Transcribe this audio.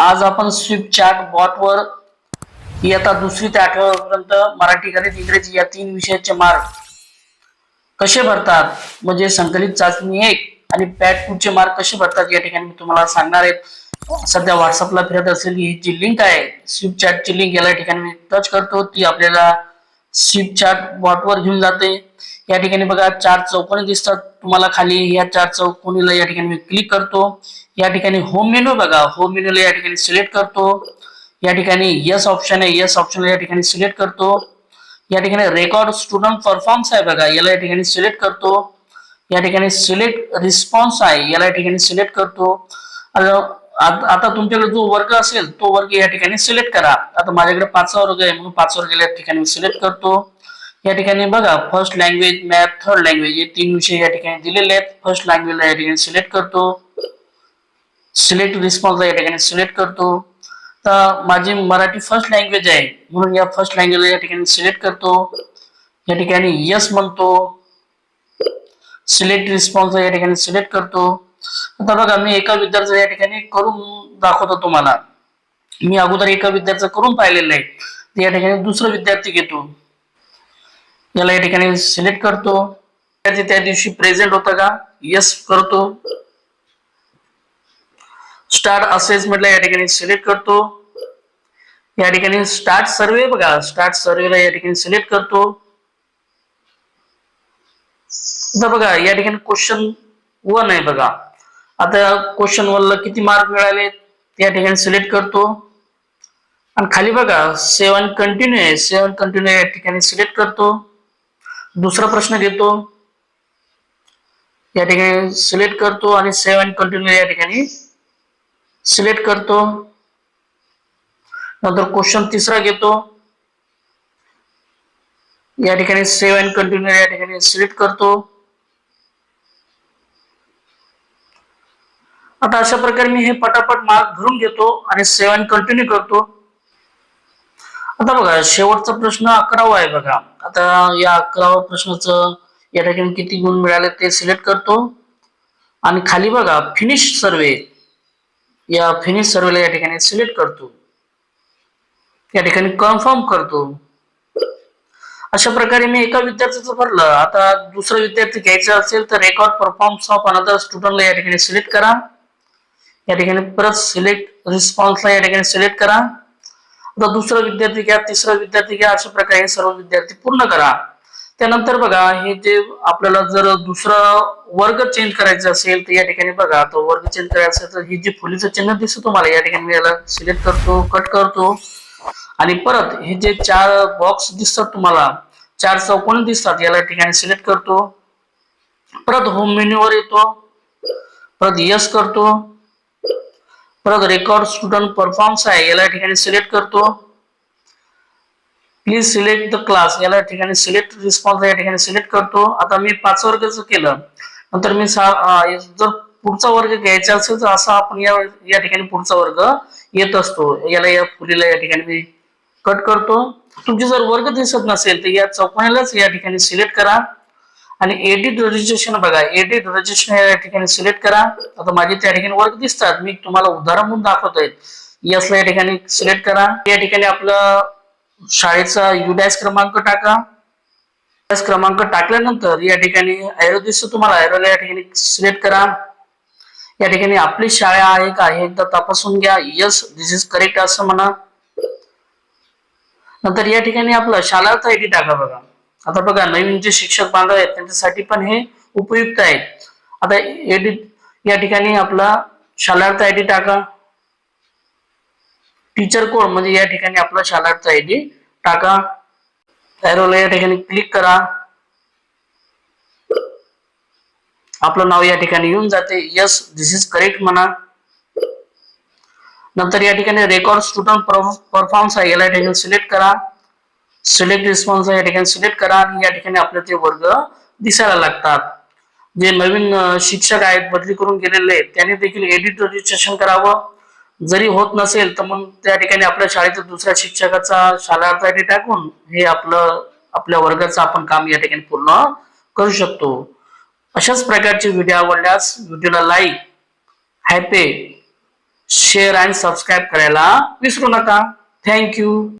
आज आपण Swift chat बॉटवर इयत्ता दुसरी ते आठव्यापर्यंत मराठी गणित इंग्रजी या तीन विषयाचे मार्क कसे भरतात? म्हणजे संकलित चाचणी एक आणि पॅट टू चे मार्क कसे भरतात? या ठिकाणी मी तुम्हाला सांगणार आहे. सध्या व्हॉट्सअपला फिरत असलेली ही जी लिंक आहे स्विफ्ट चॅटची लिंक याला ठिकाणी मी टच करतो. ती आपल्याला स्विफ्ट चार्ट बॉटवर घेऊन जाते या ठिकाणी बघा चार चौकोनी दिसतात तुम्हाला खाली या चार चौकोनीला या ठिकाणी मी क्लिक करतो या ठिकाणी होम मेनू बघा होम मेनूला या ठिकाणी सिलेक्ट करतो या ठिकाणी यस ऑप्शन आहे यस ऑप्शनला या ठिकाणी सिलेक्ट करतो या ठिकाणी रेकॉर्ड स्टुडंट परफॉर्म्स आहे बघा याला या ठिकाणी सिलेक्ट करतो या ठिकाणी सिलेक्ट रिस्पॉन्स आहे याला या ठिकाणी सिलेक्ट करतो आता तुमच्याकडे जो वर्ग असेल तो वर्ग या ठिकाणी सिलेक्ट करा. आता माझ्याकडे पाचवा वर्ग आहे म्हणून पाच वर्ग या ठिकाणी सिलेक्ट करतो. या ठिकाणी बघा first language math third language हे तीन विषय या ठिकाणी दिलेले आहेत. फर्स्ट लँग्वेजला या ठिकाणी सिलेक्ट करतो. सिलेक्ट रिस्पॉन्सला या ठिकाणी सिलेक्ट करतो. तर माझी मराठी फर्स्ट लँग्वेज आहे म्हणून या फर्स्ट लँग्वेजला या ठिकाणी सिलेक्ट करतो. या ठिकाणी यस म्हणतो. सिलेक्ट रिस्पॉन्स या ठिकाणी सिलेक्ट करतो. आता बघा मी एका विद्यार्थ्याचं या ठिकाणी करून दाखवतो तुम्हाला. मी अगोदर एका विद्यार्थ्याचं करून पाहिलेलं आहे या ठिकाणी दुसरा विद्यार्थी घेतो. याला या ठिकाणी सिलेक्ट करतो. त्या दिवशी प्रेझेंट होता का? यस करतो. स्टार्ट असेसमेंटला या ठिकाणी सिलेक्ट करतो. या ठिकाणी स्टार्ट सर्वे बघा. स्टार्ट सर्वेला या ठिकाणी सिलेक्ट करतो. बघा या ठिकाणी क्वेश्चन वन आहे बघा. आता क्वेश्चन वनला किती मार्क मिळाले त्या या ठिकाणी सिलेक्ट करतो. आणि खाली बघा सेवन कंटिन्यू आहे. सेवन कंटिन्यू या ठिकाणी सिलेक्ट करतो. दुसरा प्रश्न घेतो. या ठिकाणी सिलेक्ट करतो आणि सेवन कंटिन्यू या ठिकाणी सिलेक्ट करतो. नंतर क्वेश्चन तिसरा घेतो. या ठिकाणी सेवन कंटिन्यू या ठिकाणी सिलेक्ट करतो. आता अशा प्रकारे मी हे पटापट मार्क भरून घेतो आणि सेवन कंटिन्यू करतो. आता बघा शेवटचा प्रश्न अकरावा आहे बघा. आता या अकरावा प्रश्नाचं या ठिकाणी किती गुण मिळाले ते सिलेक्ट करतो. आणि खाली बघा फिनिश सर्वे या फिनिश सर्वेला या ठिकाणी सिलेक्ट करतो. या ठिकाणी कन्फर्म करतो. अशा प्रकारे मी एका विद्यार्थ्याचं भरलं. आता दुसरा विद्यार्थी घ्यायचा असेल तर रेकॉर्ड परफॉर्मन्स ऑफ अनदर स्टुडंटला या ठिकाणी सिलेक्ट करा. या ठिकाणी परत सिलेक्ट रिस्पॉन्सला या ठिकाणी सिलेक्ट करा. आता दुसरा विद्यार्थी घ्या तिसरा विद्यार्थी घ्या अशा प्रकारे सर्व विद्यार्थी पूर्ण करा. त्यानंतर बघा हे जे आपल्याला जर दुसरा वर्ग चेंज करायचा असेल तर या ठिकाणी बघा तो वर्ग चेंज करायचा असेल तर ही जी फुलीचं चिन्ह दिसतं तुम्हाला या ठिकाणी मी याला सिलेक्ट करतो कट करतो. आणि परत हे जे चार बॉक्स दिसतात तुम्हाला चार चौकोन दिसतात याला ठिकाणी सिलेक्ट करतो. परत होम मेन्यूवर येतो. परत यस करतो. परत रेकॉर्ड स्टुडंट परफॉर्म्स आहे. याला ठिकाणी सिलेक्ट करतो. प्लीज सिलेक्ट द क्लास याला ठिकाणी सिलेक्ट रिस्पॉन्स या ठिकाणी सिलेक्ट करतो. आता मी पाच वर्गाचं केलं. नंतर मी जर पुढचा वर्ग घ्यायचा असेल तर असा आपण या या ठिकाणी पुढचा वर्ग येत असतो. याला या फुलीला या ठिकाणी मी कट करतो. तुमचे जर वर्ग दिसत नसेल तर या चौकोनीलाच या ठिकाणी सिलेक्ट करा. आणि एडिट रजिस्ट्रेशन बघा एडिट रजिस्ट्रेशन या ठिकाणी सिलेक्ट करा. आता माझे त्या ठिकाणी वर्क दिसतात. मी तुम्हाला उदाहरण म्हणून दाखवतोय. यसला या ठिकाणी सिलेक्ट करा. या ठिकाणी आपलं शाळेचा युडॅस क्रमांक टाका. युडॅस क्रमांक टाकल्यानंतर या ठिकाणी ऐरो दिसतो तुम्हाला. ऐरोला या ठिकाणी सिलेक्ट करा. या ठिकाणी आपली शाळा आहे का हे एकदा तपासून घ्या. यस दिस इज करेक्ट असं म्हणा. नंतर या ठिकाणी आपलं शाळाचा आयडी टाका बघा. आता बघा नवीन जे शिक्षक बांधव आहेत त्यांच्यासाठी पण हे उपयुक्त आहे आता एडिट या ठिकाणी आपला शालार्थ आयडी टाका. टीचर कोड म्हणजे या ठिकाणी आपला शालार्थ आयडी टाका. एरोला या ठिकाणी क्लिक करा. आपलं नाव या ठिकाणी येऊन जाते. यस दिस इज करेक्ट म्हणा. नंतर या ठिकाणी रेकॉर्ड स्टुडंट परफॉर्मन्स आहे याला ठिकाणी सिलेक्ट करा. सिलेक्ट रिस्पॉन्स या ठिकाणी सिलेक्ट करा आणि या ठिकाणी आपले ते वर्ग दिसायला लागतात. जे नवीन शिक्षक आहेत बदली करून गेलेले आहेत त्यांनी देखील एडिट रजिस्ट्रेशन करावं. जरी होत नसेल तर मग त्या ठिकाणी आपल्या शाळेच्या दुसऱ्या शिक्षकाचा शाळाचा टाकून हे आपलं आपल्या वर्गाचं आपण काम या ठिकाणी पूर्ण करू शकतो. अशाच प्रकारचे व्हिडिओ आवडल्यास व्हिडिओला लाईक हॅपे शेअर आणि सबस्क्राईब करायला विसरू नका. थँक्यू